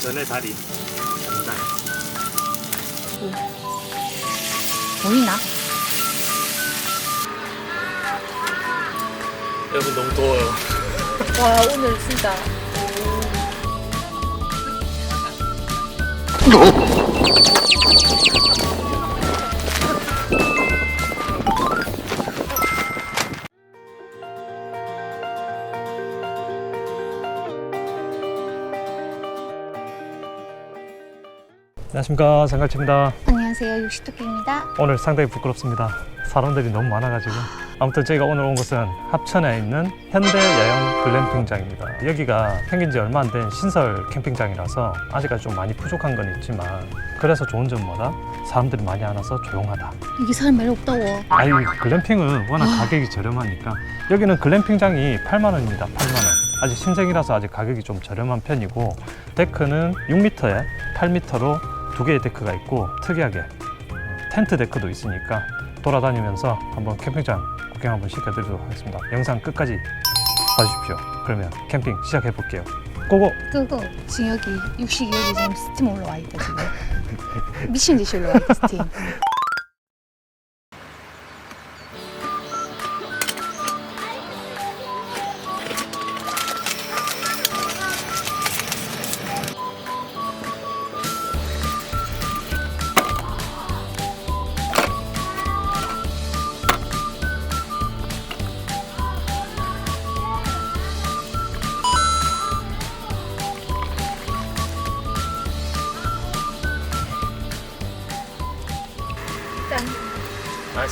전의 다리. 전달 보이나? 여러분 너무 더워요. 와 오늘 진짜 안녕하십니까. 장갈치입니다. 안녕하세요. 육시토끼입니다. 오늘 상당히 부끄럽습니다. 사람들이 너무 많아가지고. 아무튼 저희가 오늘 온 곳은 합천에 있는 현대 야영 글램핑장입니다. 여기가 생긴 지 얼마 안 된 신설 캠핑장이라서 아직까지 좀 많이 부족한 건 있지만 그래서 좋은 점 뭐다? 사람들이 많이 안 와서 조용하다. 여기 사람 많이 없다고. 아니 글램핑은 워낙 가격이 저렴하니까. 여기는 글램핑장이 8만 원입니다. 8만 원. 아직 신생이라서 아직 가격이 좀 저렴한 편이고 데크는 6m에 8m로 두 개의 데크가 있고 특이하게 어, 텐트 데크도 있으니까 돌아다니면서 한번 캠핑장 구경 한번 시켜드리도록 하겠습니다. 영상 끝까지 봐주십시오. 그러면 캠핑 시작해 볼게요. 고고! 그거 지금 여기 육식이 여기 지금 스팀 올라와 있다 지금. 미친 듯이 올라와 있다 스팀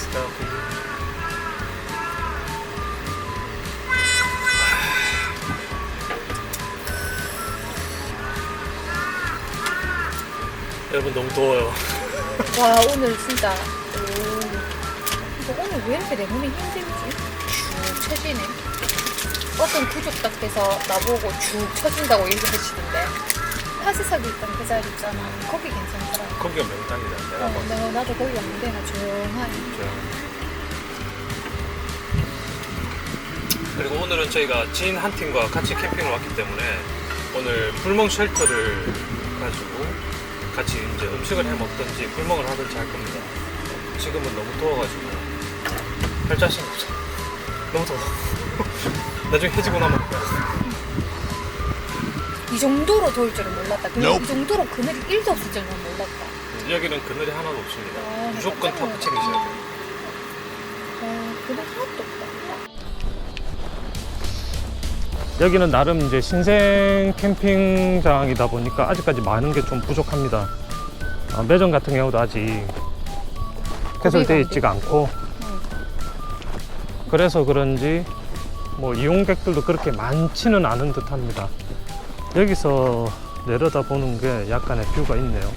커피 여러분 너무 더워요. 와 오늘 진짜. 오. 오늘 왜 이렇게 내 몸이 힘들지? 쭉 처지네. 어떤 구족닭께서 나보고 쭉 처진다고 얘기하시던데 파스사기 있던 그 자리 있잖아. 거기 괜찮더라 거기가 명당이다 내가 어, 봤을 내가 나도 거기 왔는데 나 조용하니. 때 그리고 오늘은 저희가 지인 한 팀과 같이 캠핑을 왔기 때문에 오늘 불멍 쉘터를 가지고 같이 이제 음식을 해 먹든지 불멍을 하든지 할 겁니다. 지금은 너무 더워가지고 할 자신 없어. 너무 더워. 나중에 해지고 나면 이 정도로 더울 줄은 몰랐다 그리고 이 정도로 그늘이 1도 없을 줄은 몰랐다 여기는 그늘이 하나도 없습니다. 아, 무조건 깜짝 타프 챙기셔야 돼요. 아 그늘 하나도 없다 여기는 나름 이제 신생 캠핑장이다 보니까 아직까지 많은 게 좀 부족합니다. 아, 매점 같은 경우도 아직 개설되어 있지가 않고 그래서 그런지 뭐 이용객들도 그렇게 많지는 않은 듯합니다. 여기서 내려다 보는 게 약간의 뷰가 있네요.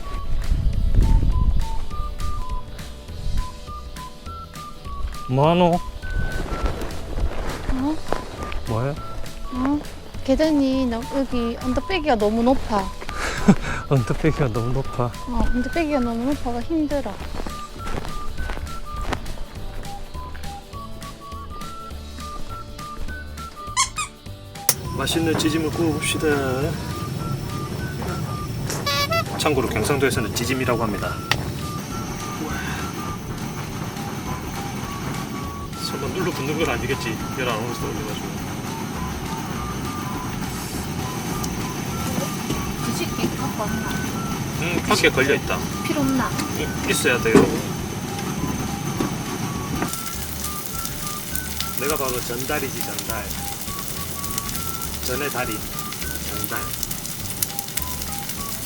뭐하노? 어? 뭐해? 어? 계단이 너, 여기 언더배기가 너무 높아 언더백이가 너무 높아. 어, 언더배기가 너무 높아가 힘들어 맛있는 찌짐을 구워봅시다. 참고로 경상도에서는 찌짐이라고 합니다. 설마 눌러 붙는 건 아니겠지? 열안 수도 올려가지고. 뒤집기? 음, 밖에 걸려 있다. 필요 없나? 음, 있어야 돼요. 내가 바로 전달이지 전달. 전의 달인 전달.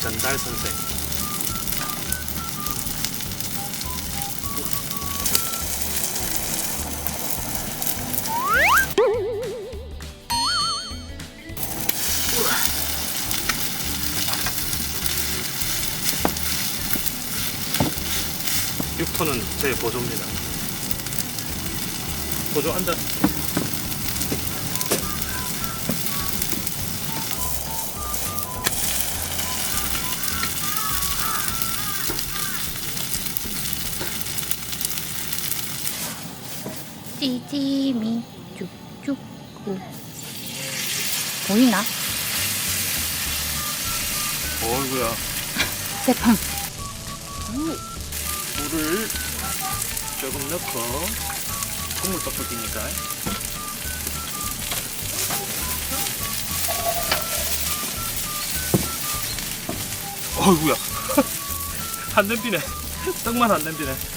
전달 선생. 육톤은제 보조입니다. 보조 앉아. 찌짐이 쭉쭉 구. 보이나? 어이구야. 대팡. 물을 조금 넣고 국물 떡볶이니까. 어이구야. 안 냄비네. 떡만 안 냄비네.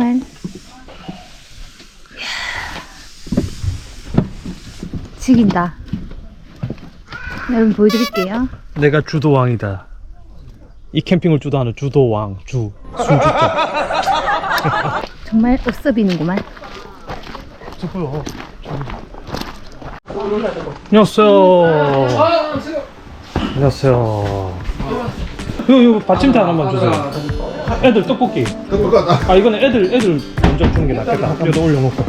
정말. 죽인다. 여러분 보여드릴게요. 내가 주도왕이다. 이 캠핑을 주도하는 주도왕 주 순주자. 정말 옷섭이는구만. 누구요? 안녕하세요. 안녕하세요. 이거 이거 받침대 하나만 주세요. 애들 떡볶이. 아 이거는 애들 애들 먼저 주는 게 낫겠다. 여기다 올려놓고.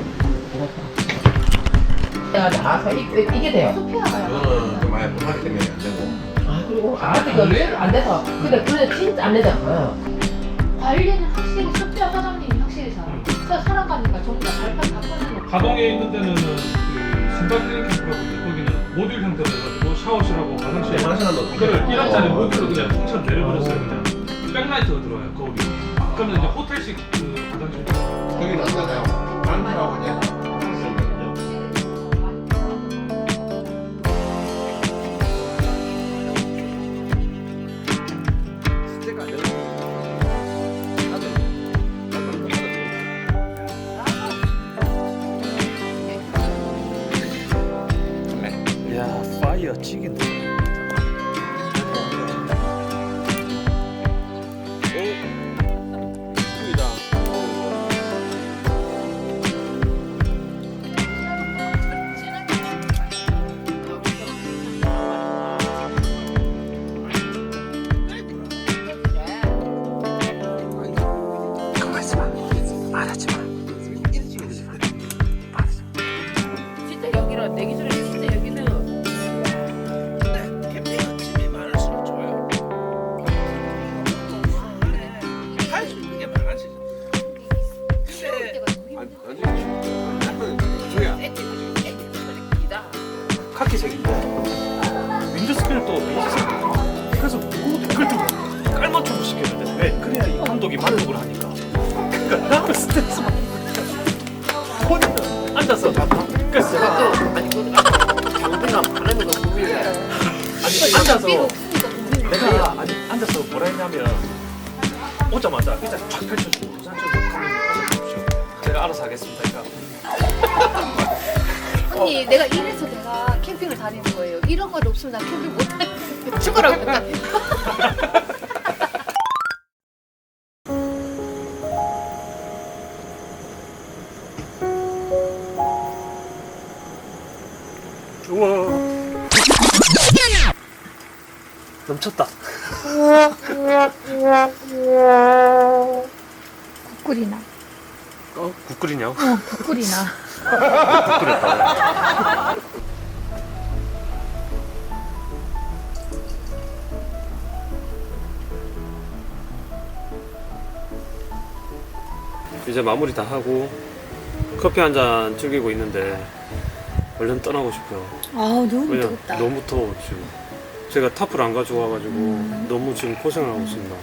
내가 나와서 이, 이게 돼요. 저는 좀 아예 못하기 때문에 안 되고 아 그리고 아직 연습 안 돼서 근데 그래 진짜 안 되잖아요. 관리는 확실히 소피아 사장님이 확실히 잘해요. 진짜 사람 가니까 전부 다 발판 다 꺼내놓고 가동에 있는 데는 그 신발 클린 캠프라고 있는데 거기는 모듈 형태로 해가지고 샤워실하고 화장실 화장실도 그거를 1원짜리 모듈로 그냥 통째로 내려버렸어요 그냥 백라이트가 들어와요 거울이 그러면 이제 호텔식 그 화장실 거기는 어떠나요? 안주라고 그냥 감독이 만족을 하니까. 그러니까 나는 스트레스 거야 본인은 앉아서 그래서 제가 아니 그 장비가 바람이 너무 보이네. 아니 앉아서 내가 아니 앉아서 뭐라 했냐면 오자마자 의자 쫙 펼쳐주고 도산처럼 가면 앉아주십시오. 제가 알아서 하겠습니다 그러니까 언니 내가 이래서 내가 캠핑을 다니는 거예요. 이런 걸 없으면 나 캠핑 못 다니는데 죽어라 넘쳤다 국꿀이나. 어? 국끓이냐고? 어, 국꿀이나. 국끓였다 이제 마무리 다 하고 커피 한 잔 즐기고 있는데 얼른 떠나고 싶어요. 아 너무 왜냐 뜨겁다. 너무 더워 지금. 제가 타프를 안 가져와가지고 음. 너무 지금 고생을 하고 있습니다.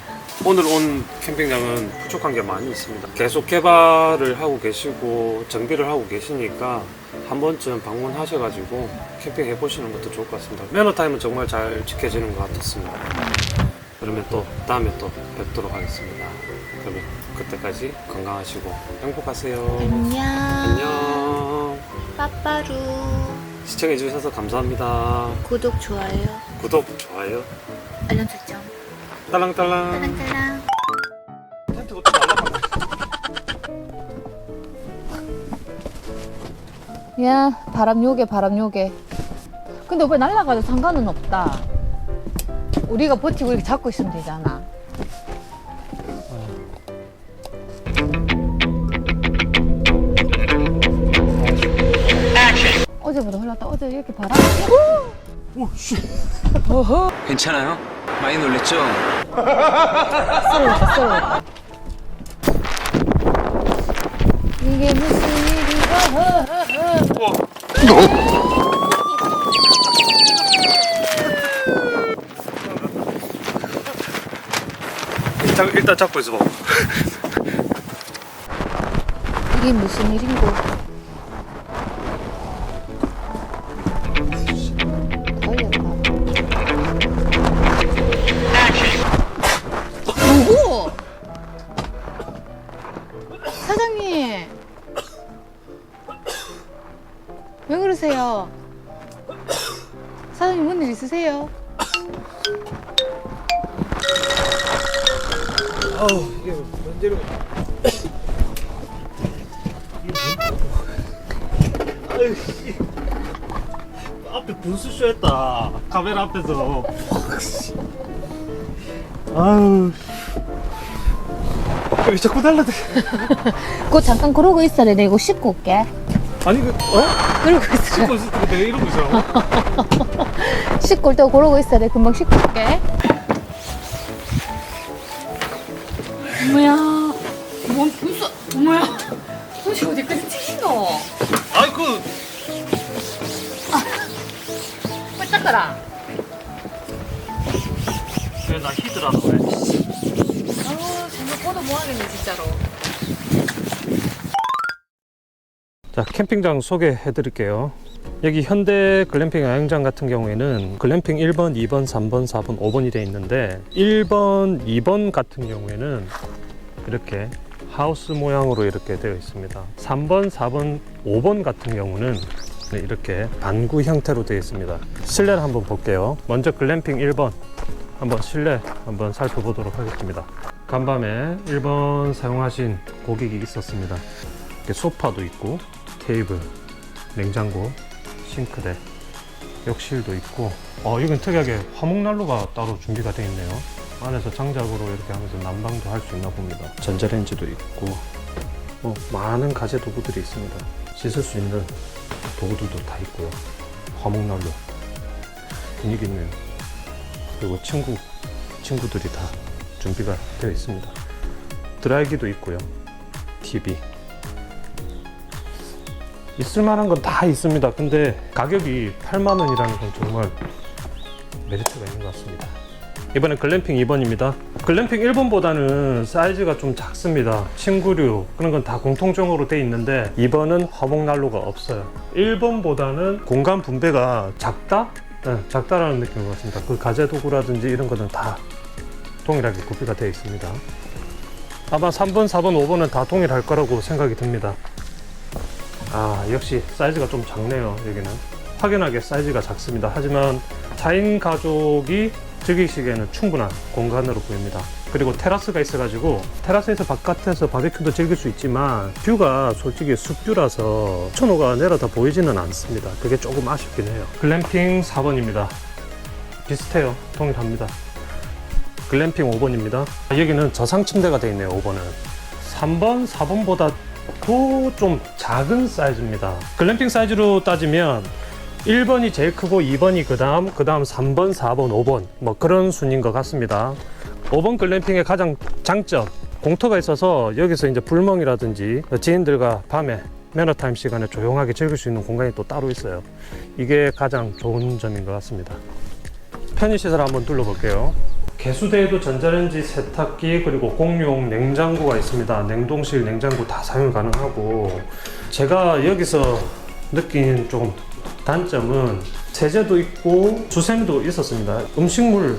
오늘 온 캠핑장은 부족한 게 많이 있습니다. 계속 개발을 하고 계시고 정비를 하고 계시니까 한 번쯤 방문하셔가지고 캠핑 해보시는 것도 좋을 것 같습니다. 매너 타임은 정말 잘 지켜지는 것 같았습니다. 그러면 또 다음에 또 뵙도록 하겠습니다. 그러면 그때까지 건강하시고 행복하세요. 안녕. 안녕. 빠빠루. 시청해주셔서 감사합니다. 구독 좋아요. 구독, 좋아요, 알람 설정. 딸랑딸랑. 딸랑딸랑. 텐트 어떻게 날라가 야. 바람 요게 바람 요게. 근데 오빠 날라가도 상관은 없다. 우리가 버티고 이렇게 잡고 있으면 되잖아. 어제보다 흘렀다. 어제 이렇게 바람 괜찮아요? 많이 놀랬죠? 쏠렸다 이게 무슨 일이고 일단, 일단 잡고 있어 봐. 이게 무슨 일인고 사장님 뭔일 있으세요? 앞에 분수쇼 했다. 카메라 앞에서. 아유. 왜 자꾸 달라대? 그거 잠깐 그러고 있어라 내가 이거 씻고 올게 아니 그 어? 그러고 있어라 씻고 있을 때 내가 이러고 있어. 씻고 올때 그러고 있어라 금방 씻고 올게 어머야. 뭔 분수? 어머야. 분수 어디까지 튀긴노? 아이 그 빨리 닦아라 왜나 히드라고 그래? 아우 정말 보도 뭐하겠네 진짜로 자 캠핑장 소개해 드릴게요. 여기 현대 글램핑 야영장 같은 경우에는 글램핑 1번, 2번, 3번, 4번, 5번이 되어 있는데 1번, 2번 같은 경우에는 이렇게 하우스 모양으로 이렇게 되어 있습니다. 3번, 4번, 5번 같은 경우는 네, 이렇게 반구 형태로 되어 있습니다. 실내를 한번 볼게요. 먼저 글램핑 1번 한번 실내 한번 살펴보도록 하겠습니다. 간밤에 1번 사용하신 고객이 있었습니다. 이렇게 소파도 있고 테이블, 냉장고, 싱크대, 욕실도 있고. 어 이건 특이하게 화목난로가 따로 준비가 되어 있네요. 안에서 장작으로 이렇게 하면서 난방도 할 수 있나 봅니다. 전자레인지도 있고. 뭐 많은 가재 도구들이 있습니다. 씻을 수 있는 도구들도 다 있고요. 화목난로. 분위기 있네요 그리고 친구 친구들이 다 준비가 되어 있습니다. 드라이기도 있고요. TV 있을 만한 건 다 있습니다. 근데 가격이 8만 원이라는 건 정말 메리트가 있는 것 같습니다. 이번에 글램핑 2번입니다. 글램핑 1번보다는 사이즈가 좀 작습니다. 침구류 그런 건 다 공통적으로 돼 있는데 2번은 화목 난로가 없어요. 1번보다는 공간 분배가 작다? 네, 작다라는 느낌인 것 같습니다. 그 가재 도구라든지 이런 거는 다 동일하게 구비가 되어 있습니다. 아마 3번, 4번, 5번은 다 동일할 거라고 생각이 듭니다. 아 역시 사이즈가 좀 작네요 여기는. 확연하게 사이즈가 작습니다. 하지만 4인 가족이 즐기시기에는 충분한 공간으로 보입니다. 그리고 테라스가 있어 가지고 테라스에서 바깥에서 바베큐도 즐길 수 있지만 뷰가 솔직히 숲뷰라서 천호가 내려다 보이지는 않습니다. 그게 조금 아쉽긴 해요. 글램핑 4번입니다. 비슷해요. 동일합니다. 글램핑 5번입니다. 여기는 저상 침대가 되어 있네요 5번은. 3번 4번보다 또좀 작은 사이즈입니다. 글램핑 사이즈로 따지면 1번이 제일 크고 2번이 그 다음, 그 다음 3번, 4번, 5번 뭐 그런 순인 것 같습니다. 5번 글램핑의 가장 장점 공터가 있어서 여기서 이제 불멍이라든지 지인들과 밤에 매너타임 시간에 조용하게 즐길 수 있는 공간이 또 따로 있어요. 이게 가장 좋은 점인 것 같습니다. 편의시설 한번 둘러볼게요. 개수대에도 전자레인지, 세탁기, 그리고 공용 냉장고가 있습니다. 냉동실, 냉장고 다 사용 가능하고 제가 여기서 느낀 좀 단점은 세제도 있고 주샘도 있었습니다. 음식물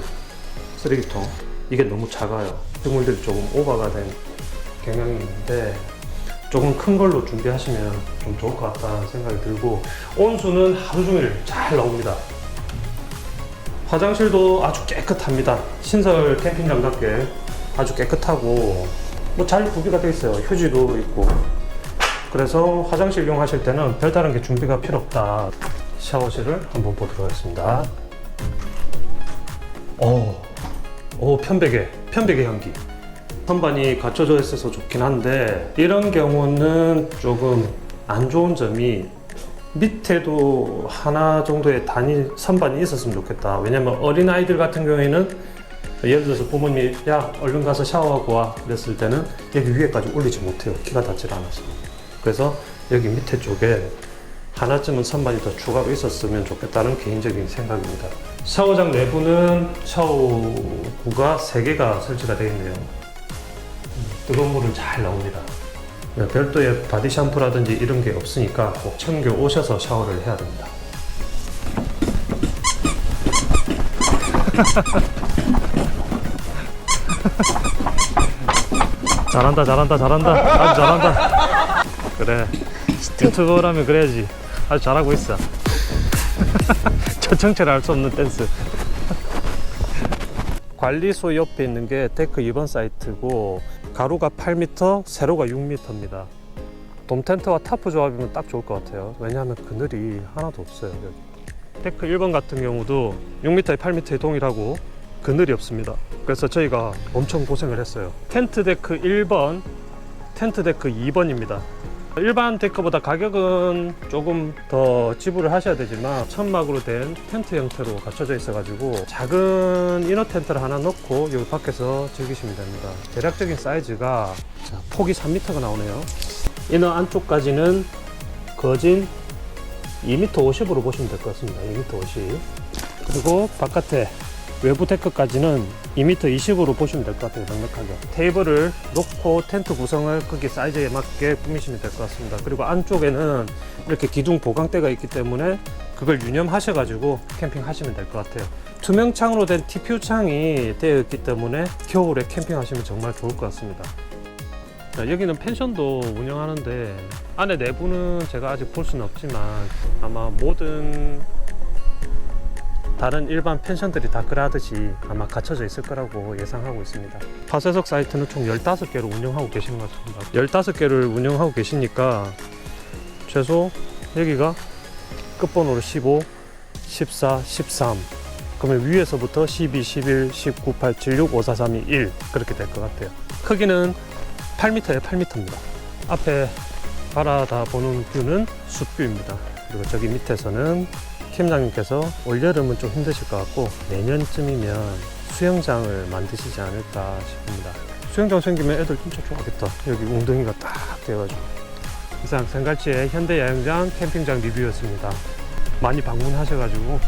쓰레기통 이게 너무 작아요. 음식물들이 조금 오버가 된 경향이 있는데 조금 큰 걸로 준비하시면 좀 좋을 것 같다는 생각이 들고 온수는 하루 종일 잘 나옵니다. 화장실도 아주 깨끗합니다. 신설 캠핑장답게 아주 깨끗하고 뭐 잘 구비가 되어 있어요. 휴지도 있고 그래서 화장실 이용하실 때는 별다른 게 준비가 필요 없다. 샤워실을 한번 보도록 하겠습니다. 오, 오 편백의 편백의 향기. 선반이 갖춰져 있어서 좋긴 한데 이런 경우는 조금 안 좋은 점이 밑에도 하나 정도의 단위 선반이 있었으면 좋겠다. 왜냐면 어린 아이들 같은 경우에는 예를 들어서 부모님이 야 얼른 가서 샤워하고 와 그랬을 때는 여기 위에까지 올리지 못해요. 키가 닿질 않아서. 그래서 여기 밑에 쪽에 하나쯤은 선반이 더 추가로 있었으면 좋겠다는 개인적인 생각입니다. 샤워장 내부는 샤워구가 3개가 설치가 되어 있네요. 음, 뜨거운 물은 잘 나옵니다. 네, 별도의 바디 샴푸라든지 이런 게 없으니까 꼭 챙겨 오셔서 샤워를 해야 됩니다. 잘한다, 잘한다, 잘한다. 아주 잘한다. 그래. 유튜버라면 그래야지. 아주 잘하고 있어. 저 정체를 알 수 없는 댄스. 관리소 옆에 있는 게 데크 2번 사이트고 가로가 8m, 세로가 6m입니다. 돔 텐트와 타프 조합이면 딱 좋을 것 같아요. 왜냐하면 그늘이 하나도 없어요. 여기. 데크 1번 같은 경우도 6m에 8m에 동일하고 그늘이 없습니다. 그래서 저희가 엄청 고생을 했어요. 텐트 데크 1번, 텐트 데크 2번입니다. 일반 데크보다 가격은 조금 더 지불을 하셔야 되지만 천막으로 된 텐트 형태로 갖춰져 있어 가지고 작은 이너 텐트를 하나 넣고 여기 밖에서 즐기시면 됩니다. 대략적인 사이즈가 자, 폭이 3m가 나오네요. 이너 안쪽까지는 거진 2m 50으로 보시면 될 것 같습니다. 2m 50. 그리고 바깥에 외부 데크까지는 2m 20으로 보시면 될 것 같아요. 넉넉하게. 테이블을 놓고 텐트 구성을 거기 사이즈에 맞게 꾸미시면 될 것 같습니다. 그리고 안쪽에는 이렇게 기둥 보강대가 있기 때문에 그걸 유념하셔 가지고 캠핑 하시면 될 것 같아요. 투명 창으로 된 TPU 창이 되어 있기 때문에 겨울에 캠핑하시면 정말 좋을 것 같습니다. 자, 여기는 펜션도 운영하는데 안에 내부는 제가 아직 볼 수는 없지만 아마 모든 다른 일반 펜션들이 다 그러하듯이 아마 갖춰져 있을 거라고 예상하고 있습니다. 파쇄석 사이트는 총 15개를 운영하고 계시는 것 같습니다. 15개를 운영하고 계시니까 최소 여기가 끝번호로 15, 14, 13 그러면 위에서부터 12, 11, 19, 8, 7, 6, 5, 4, 3, 2, 1 그렇게 될 것 같아요. 크기는 8m에 8m입니다. 앞에 바라다 보는 뷰는 숲뷰입니다. 그리고 저기 밑에서는 팀장님께서 올여름은 좀 힘드실 것 같고 내년쯤이면 수영장을 만드시지 않을까 싶습니다. 수영장 생기면 애들 진짜 좋아하겠다. 여기 웅덩이가 딱 돼가지고. 이상 생갈치의 현대 야영장 캠핑장 리뷰였습니다. 많이 방문하셔가지고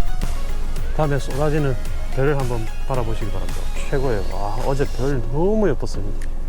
다음에 쏟아지는 별을 한번 바라보시기 바랍니다. 최고예요. 와, 어제 별 너무 예뻤습니다.